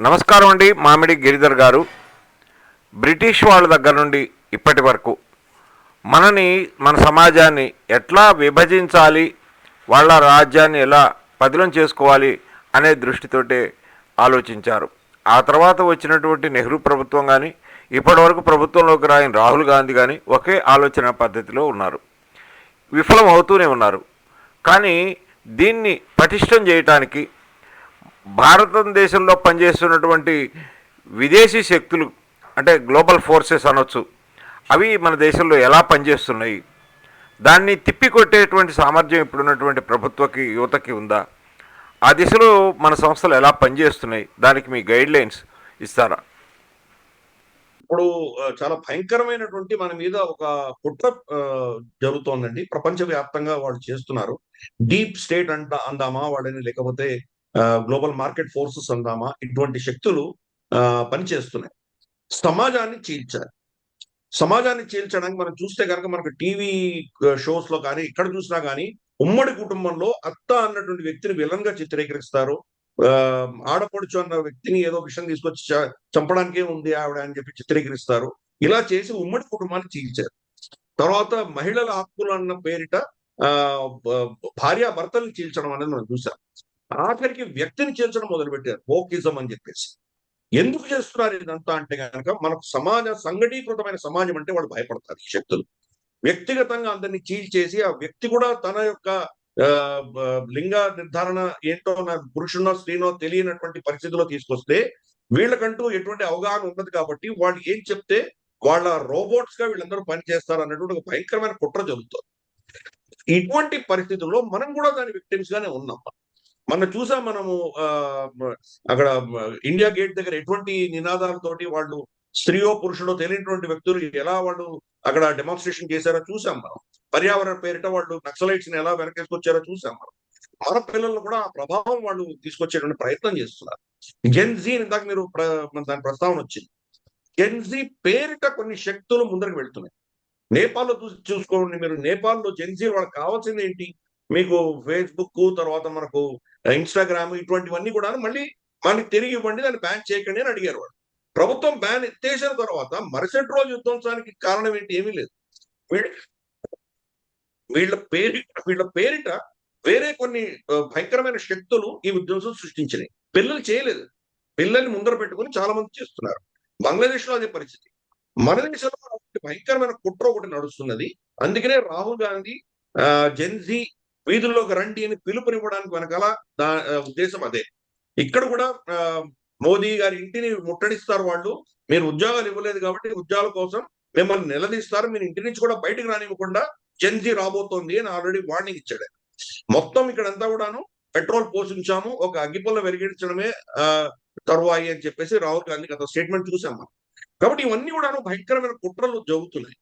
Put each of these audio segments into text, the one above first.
నమస్కారం అండి మామిడి గిరిధర్ గారు. బ్రిటిష్ వాళ్ళ దగ్గర నుండి ఇప్పటి వరకు మనని మన సమాజాన్ని ఎట్లా విభజించాలి వాళ్ళ రాజ్యాన్ని ఎలా పదిలం చేసుకోవాలి అనే దృష్టితోటే ఆలోచించారు. ఆ తర్వాత వచ్చినటువంటి నెహ్రూ ప్రభుత్వం కానీ ఇప్పటివరకు ప్రభుత్వంలోకి రాయని రాహుల్ గాంధీ కానీ ఒకే ఆలోచన పద్ధతిలో ఉన్నారు. విఫలం అవుతూనే ఉన్నారు. కానీ దీన్ని పటిష్టం చేయటానికి భారతదేశంలో పనిచేస్తున్నటువంటి విదేశీ శక్తులు అంటే గ్లోబల్ ఫోర్సెస్ అనొచ్చు అవి మన దేశంలో ఎలా పనిచేస్తున్నాయి? దాన్ని తిప్పికొట్టేటువంటి సామర్థ్యం ఇప్పుడున్నటువంటి ప్రభుత్వకి యువతకి ఉందా? ఆ దిశలో మన సంస్థలు ఎలా పనిచేస్తున్నాయి? దానికి మీ గైడ్ లైన్స్ ఇస్తారా? ఇప్పుడు చాలా భయంకరమైనటువంటి మన మీద ఒక కుట్ర జరుగుతోందండి. ప్రపంచ వ్యాప్తంగా వాళ్ళు చేస్తున్నారు. డీప్ స్టేట్ అంట అందామా వాడని లేకపోతే గ్లోబల్ మార్కెట్ ఫోర్సెస్ అందామా? ఇటువంటి శక్తులు ఆ, పనిచేస్తున్నాయి. సమాజాన్ని చీల్చాలి. సమాజాన్ని చీల్చడానికి మనం చూస్తే కనుక మనకు టీవీ షోస్లో కానీ ఎక్కడ చూసినా కానీ ఉమ్మడి కుటుంబంలో అత్త అన్నటువంటి వ్యక్తిని విలన్గా చిత్రీకరిస్తారు. ఆ, ఆడపడుచు అన్న వ్యక్తిని ఏదో విషయం తీసుకొచ్చి చంపడానికే ఉంది ఆవిడ అని చెప్పి చిత్రీకరిస్తారు. ఇలా చేసి ఉమ్మడి కుటుంబాన్ని చీల్చారు. తర్వాత మహిళల హక్కులు అన్న పేరిట ఆ చీల్చడం అనేది మనం చూసాం ఆఖరికి వ్యక్తిని చేర్చడం మొదలుపెట్టారు. బోకిజం అని చెప్పేసి. ఎందుకు చేస్తున్నారు ఇదంతా అంటే కనుక మనకు సమాజ సంఘటీకృతమైన సమాజం అంటే వాళ్ళు భయపడతారు ఈ శక్తులు. వ్యక్తిగతంగా అందరినీ చీల్చేసి ఆ వ్యక్తి కూడా తన యొక్క లింగ నిర్ధారణ ఏంటో నాకు పురుషునో స్త్రీనో తెలియనటువంటి పరిస్థితిలో తీసుకొస్తే వీళ్ళకంటూ ఎటువంటి అవగాహన ఉండదు కాబట్టి వాళ్ళు ఏం చెప్తే వాళ్ళ రోబోట్స్గా వీళ్ళందరూ పనిచేస్తారు అన్నటువంటి ఒక భయంకరమైన కుట్ర జరుగుతుంది. ఇటువంటి పరిస్థితుల్లో మనం కూడా దాని విక్టిమ్స్ గానే ఉన్నాం. మన చూసాం మనము ఆ, అక్కడ ఇండియా గేట్ దగ్గర ఎటువంటి నినాదాలతోటి వాళ్ళు స్త్రీయో పురుషుడో తెలియనటువంటి వ్యక్తులు ఎలా వాళ్ళు అక్కడ డెమాన్స్ట్రేషన్ చేశారో చూసాం మనం. పర్యావరణ పేరిట వాళ్ళు నక్సలైట్స్ని ఎలా వెనకేసుకొచ్చారో చూసాం మనం. మన పిల్లలు కూడా ఆ ప్రభావం వాళ్ళు తీసుకొచ్చేటువంటి ప్రయత్నం చేస్తున్నారు. జెన్జీ ఇందాక మీరు ప్ర- దాని ప్రస్తావన వచ్చింది. జెన్జీ పేరిట కొన్ని శక్తులు ముందరకు వెళ్తున్నాయి. నేపాల్లో చూసి చూసుకోండి మీరు. నేపాల్లో జెన్జీ వాళ్ళకి కావాల్సింది ఏంటి? మీకు ఫేస్బుక్ తర్వాత మనకు ఇన్స్టాగ్రామ్ ఇటువంటివన్నీ కూడా మళ్ళీ మనకి తిరిగి ఇవ్వండి దాన్ని బ్యాన్ చేయకండి అని అడిగారు వాళ్ళు. ప్రభుత్వం బ్యాన్ ఎత్తేసిన తర్వాత మరుసటి రోజు యుద్ధోత్సవానికి కారణం ఏంటి ఏమీ లేదు. వీళ్ళ వీళ్ళ పేరి వీళ్ళ పేరిట వేరే కొన్ని భయంకరమైన శక్తులు ఈ విధ్వంసం సృష్టించినాయి. పిల్లలు చేయలేదు. పిల్లల్ని ముందర పెట్టుకుని చాలా మంది చేస్తున్నారు. బంగ్లాదేశ్లో అదే పరిస్థితి. మన దేశంలో భయంకరమైన కుట్ర ఒకటి నడుస్తున్నది. అందుకనే రాహుల్ గాంధీ ఆ, జెన్జీ వీధుల్లోకి రండి అని పిలుపునివ్వడానికి వెనకాల దా ఉద్దేశం అదే. ఇక్కడ కూడా మోదీ గారి ఇంటిని ముట్టడిస్తారు వాళ్ళు. మీరు ఉద్యోగాలు ఇవ్వలేదు కాబట్టి ఉద్యోగాల కోసం మిమ్మల్ని నిలదీస్తారు. మీరు ఇంటి నుంచి కూడా బయటకు రానివ్వకుండా జెన్జీ రాబోతోంది అని ఆల్రెడీ వార్నింగ్ ఇచ్చాడు. మొత్తం ఇక్కడంతా కూడాను పెట్రోల్ పోషించాము. ఒక అగ్గిపుల్ల వెలిగించడమే ఆ, తరువాయి అని చెప్పేసి రాహుల్ గాంధీ గత స్టేట్మెంట్ చూసాం మనం. కాబట్టి ఇవన్నీ కూడాను భయంకరమైన కుట్రలు జరుగుతున్నాయి.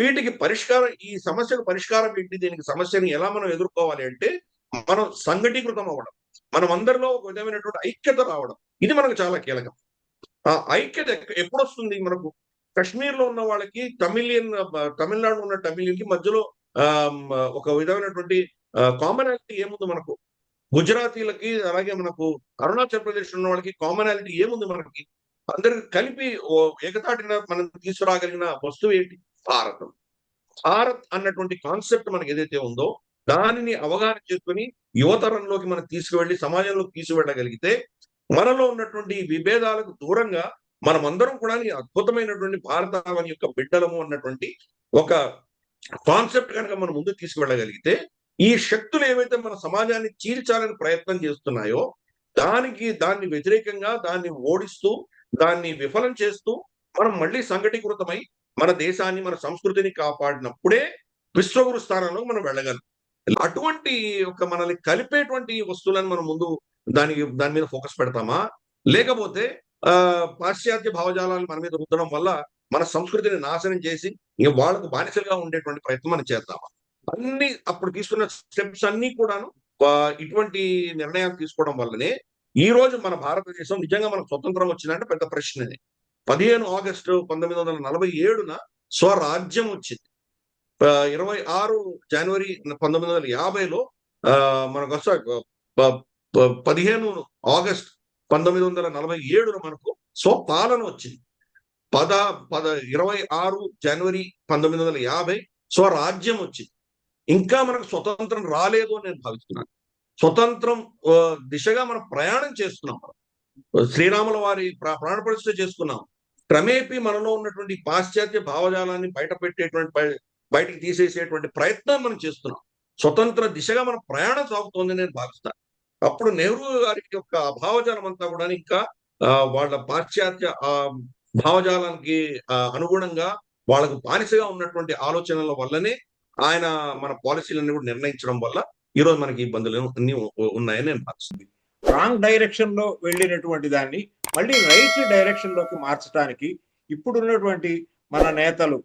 వీటికి పరిష్కారం ఈ సమస్యకు పరిష్కారం ఏంటి? దీనికి సమస్యని ఎలా మనం ఎదుర్కోవాలి అంటే మనం సంఘటీకృతం అవ్వడం. మనం అందరిలో ఒక విధమైనటువంటి ఐక్యత రావడం. ఇది మనకు చాలా కీలకం. ఆ ఐక్యత ఎప్పుడొస్తుంది ఎప్పుడు వస్తుంది మనకు? కశ్మీర్లో ఉన్న వాళ్ళకి తమిళియన్ తమిళనాడు ఉన్న తమిళియన్కి మధ్యలో ఒక విధమైనటువంటి కామనాలిటీ ఏముంది మనకు? గుజరాతీలకి అలాగే మనకు అరుణాచల్ ప్రదేశ్ ఉన్న వాళ్ళకి కామనాలిటీ ఏముంది మనకి? అందరికి కలిపి ఓ ఏకతాటిన మనం తీసుకురాగలిగిన వస్తువు ఏంటి? భారతం. భారత్ అన్నటువంటి కాన్సెప్ట్ మనకి ఏదైతే ఉందో దానిని అవగాహన చేసుకుని యువతరంలోకి మనం తీసుకువెళ్ళి సమాజంలోకి తీసుకువెళ్ళగలిగితే మనలో ఉన్నటువంటి విభేదాలకు దూరంగా మనమందరం కూడా అద్భుతమైనటువంటి భారతావని యొక్క బిడ్డలము అన్నటువంటి ఒక కాన్సెప్ట్ కనుక మనం ముందు తీసుకువెళ్ళగలిగితే ఈ శక్తులు ఏవైతే మన సమాజాన్ని చీల్చాలని ప్రయత్నం చేస్తున్నాయో దానికి దాన్ని వ్యతిరేకంగా దాన్ని ఓడిస్తూ దాన్ని విఫలం చేస్తూ మనం మళ్ళీ సంఘటీకృతమై మన దేశాన్ని మన సంస్కృతిని కాపాడినప్పుడే విశ్వగురు స్థానంలో మనం వెళ్ళగలం. అటువంటి ఒక మనల్ని కలిపేటువంటి వస్తువులను మనం ముందు దానికి దాని మీద ఫోకస్ పెడతామా? లేకపోతే ఆ పాశ్చాత్య భావజాలాలు మన మీద రుద్దడం వల్ల మన సంస్కృతిని నాశనం చేసి ఇంకా వాళ్ళకు బానిసలుగా ఉండేటువంటి ప్రయత్నం మనం చేద్దామా? అన్ని అప్పుడు తీసుకున్న స్టెప్స్ అన్ని కూడాను ఇటువంటి నిర్ణయాలు తీసుకోవడం వల్లనే ఈ రోజు మన భారతదేశం నిజంగా మనకు స్వతంత్రం వచ్చిందంటే పెద్ద ప్రశ్ననే. పదిహేను ఆగస్టు పంతొమ్మిది వందల నలభై ఏడున స్వరాజ్యం వచ్చింది. ఇరవై ఆరు జనవరి పంతొమ్మిది వందల యాభైలో ఆ, మనకు వస్తా పదిహేను ఆగస్ట్ పంతొమ్మిది వందల నలభై ఏడున మనకు స్వపాలన వచ్చింది. పద పద ఇరవై ఆరు జనవరి పంతొమ్మిది వందల యాభై స్వరాజ్యం వచ్చింది. ఇంకా మనకు స్వతంత్రం రాలేదు అని నేను భావిస్తున్నాను. స్వతంత్రం దిశగా మనం ప్రయాణం చేస్తున్నాం. శ్రీరాముల వారి ప్రా- ప్రాణ ప్రతిష్ఠ చేసుకున్నాం. క్రమేపీ మనలో ఉన్నటువంటి పాశ్చాత్య భావజాలాన్ని బయట పెట్టేటువంటి బయటికి తీసేసేటువంటి ప్రయత్నం మనం చేస్తున్నాం. స్వతంత్ర దిశగా మన ప్రయాణం సాగుతోందని నేను భావిస్తాను అప్పుడు నెహ్రూ గారి యొక్క భావజాలం అంతా కూడా ఇంకా వాళ్ళ పాశ్చాత్య ఆ భావజాలానికి అనుగుణంగా వాళ్ళకు బానిసగా ఉన్నటువంటి ఆలోచనల వల్లనే ఆయన మన పాలసీలన్నీ కూడా నిర్ణయించడం వల్ల ఈ రోజు మనకి ఇబ్బందులు అన్ని ఉన్నాయని నేను భావిస్తున్నాను. రాంగ్ డైరెక్షన్లో వెళ్ళినటువంటి దాన్ని మళ్ళీ రైట్ డైరెక్షన్లోకి మార్చడానికి ఇప్పుడున్నటువంటి మన నేతలు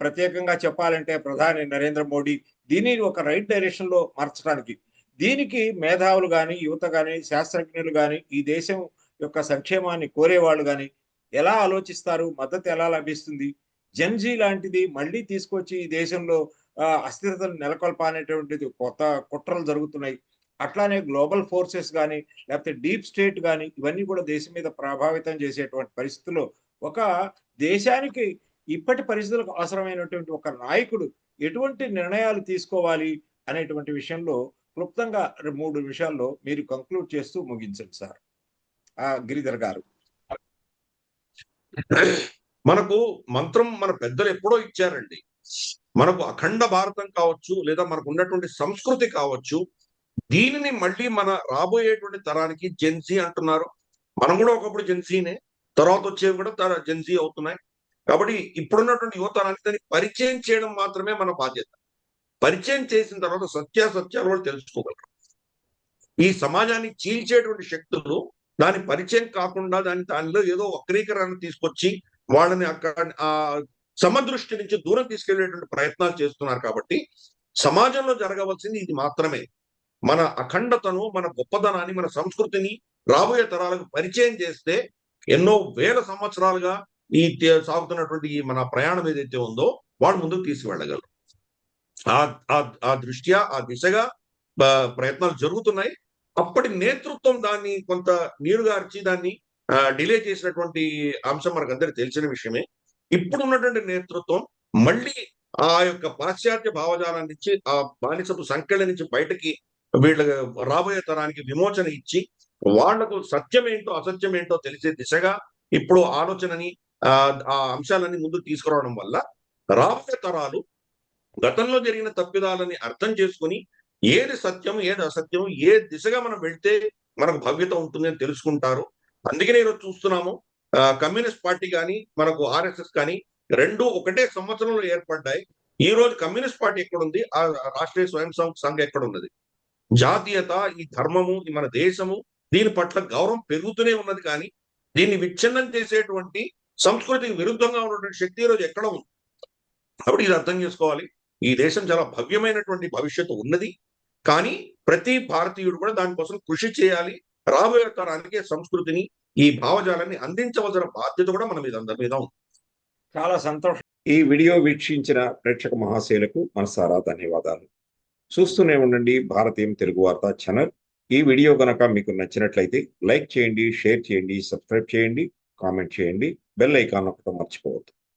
ప్రత్యేకంగా చెప్పాలంటే ప్రధాని నరేంద్ర మోడీ దీనిని ఒక రైట్ డైరెక్షన్లో మార్చడానికి దీనికి మేధావులు కానీ యువత కానీ శాస్త్రజ్ఞులు కానీ ఈ దేశం యొక్క సంక్షేమాన్ని కోరేవాళ్ళు కానీ ఎలా ఆలోచిస్తారు? మద్దతు ఎలా లభిస్తుంది? జన్జీ లాంటిది మళ్ళీ తీసుకొచ్చి ఈ దేశంలో అస్థిరతను నెలకొల్పాలనేటువంటిది కొత్త కుట్రలు జరుగుతున్నాయి. అట్లానే గ్లోబల్ ఫోర్సెస్ కానీ లేకపోతే డీప్ స్టేట్ కానీ ఇవన్నీ కూడా దేశం మీద ప్రభావితం చేసేటువంటి పరిస్థితుల్లో ఒక దేశానికి ఇప్పటి పరిస్థితులకు అవసరమైనటువంటి ఒక నాయకుడు ఎటువంటి నిర్ణయాలు తీసుకోవాలి అనేటువంటి విషయంలో క్లుప్తంగా మూడు విషయాల్లో మీరు కంక్లూడ్ చేస్తూ ముగించండి సార్. ఆ గిరిధర్ గారు. మనకు మంత్రం మన పెద్దలు ఎప్పుడో ఇచ్చారండి. మనకు అఖండ భారతం కావచ్చు లేదా మనకు ఉన్నటువంటి సంస్కృతి కావచ్చు దీనిని మళ్ళీ మన రాబోయేటువంటి తరానికి జెన్సీ అంటున్నారు. మనం కూడా ఒకప్పుడు జెన్సీనే తర్వాత వచ్చేవి కూడా జెన్సీ అవుతున్నాయి. కాబట్టి ఇప్పుడున్నటువంటి యువతరానికి దాన్ని పరిచయం చేయడం మాత్రమే మన బాధ్యత. పరిచయం చేసిన తర్వాత సత్యాసత్యాలు కూడా తెలుసుకోగలరు. ఈ సమాజాన్ని చీల్చేటువంటి శక్తులు దాని పరిచయం కాకుండా దాని దానిలో ఏదో వక్రీకరణ తీసుకొచ్చి వాళ్ళని అక్కడ ఆ సమదృష్టి నుంచి దూరం తీసుకెళ్ళేటువంటి ప్రయత్నాలు చేస్తున్నారు కాబట్టి సమాజంలో జరగవలసింది ఇది మాత్రమే. మన అఖండతను మన గొప్పదనాన్ని మన సంస్కృతిని రాబోయే తరాలకు పరిచయం చేస్తే ఎన్నో వేల సంవత్సరాలుగా ఈ సాగుతున్నటువంటి ఈ మన ప్రయాణం ఏదైతే ఉందో వాళ్ళు ముందుకు తీసుకువెళ్ళగలరు ఆ ఆ- దృష్ట్యా ఆ దిశగా ప్రయత్నాలు జరుగుతున్నాయి. అప్పటి నేతృత్వం దాన్ని కొంత నీరుగార్చి దాన్ని డిలే చేసినటువంటి అంశం మనకు అందరికి తెలిసిన విషయమే. ఇప్పుడు ఉన్నటువంటి నేతృత్వం మళ్ళీ ఆ యొక్క పాశ్చాత్య భావజాలం నుంచి ఆ బానిసపు సంఖ్యల నుంచి బయటకి వీళ్ళ రాబోయే తరానికి విమోచన ఇచ్చి వాళ్ళకు సత్యం ఏంటో అసత్యం ఏంటో తెలిసే దిశగా ఇప్పుడు ఆలోచనని ఆ అంశాలని అంశాలన్నీ ముందుకు తీసుకురావడం వల్ల రాబోయే తరాలు గతంలో జరిగిన తప్పిదాలని అర్థం చేసుకుని ఏది సత్యం ఏది అసత్యం ఏ దిశగా మనం వెళ్తే మనకు భవ్యత ఉంటుంది అని తెలుసుకుంటారు. అందుకనే ఈరోజు చూస్తున్నాము కమ్యూనిస్ట్ పార్టీ కానీ మనకు ఆర్ఎస్ఎస్ కానీ రెండు ఒకటే సంవత్సరంలో ఏర్పడ్డాయి. ఈ రోజు కమ్యూనిస్ట్ పార్టీ ఎక్కడుంది? ఆ రాష్ట్రీయ స్వయం సం- సంఘ ఎక్కడ ఉన్నది జాతీయత ఈ ధర్మము ఈ మన దేశము దీని పట్ల గౌరవం పెరుగుతూనే ఉన్నది కానీ దీన్ని విచ్ఛిన్నం చేసేటువంటి సంస్కృతికి విరుద్ధంగా ఉన్నటువంటి శక్తి ఈరోజు ఎక్కడ ఉంది? కాబట్టి ఇది అర్థం చేసుకోవాలి. ఈ దేశం చాలా భవ్యమైనటువంటి భవిష్యత్తు ఉన్నది. కానీ ప్రతి భారతీయుడు కూడా దానికోసం కృషి చేయాలి. రాబోయే తరానికి సంస్కృతిని ఈ భావజాలాన్ని అందించవలసిన బాధ్యత కూడా మన మీద అందరి మీద ఉంది. చాలా సంతోషం. ఈ వీడియో వీక్షించిన ప్రేక్షక మహాశైలకు మనసారా ధన్యవాదాలు. చూస్తూనే ఉండండి భారతీయం తెలుగు వార్తా ఛానల్. ఈ వీడియో గనక మీకు నచ్చినట్లయితే లైక్ చేయండి షేర్ చేయండి సబ్స్క్రైబ్ చేయండి కామెంట్ చేయండి. బెల్ ఐకాన్ ఒకటి మర్చిపోవద్దు.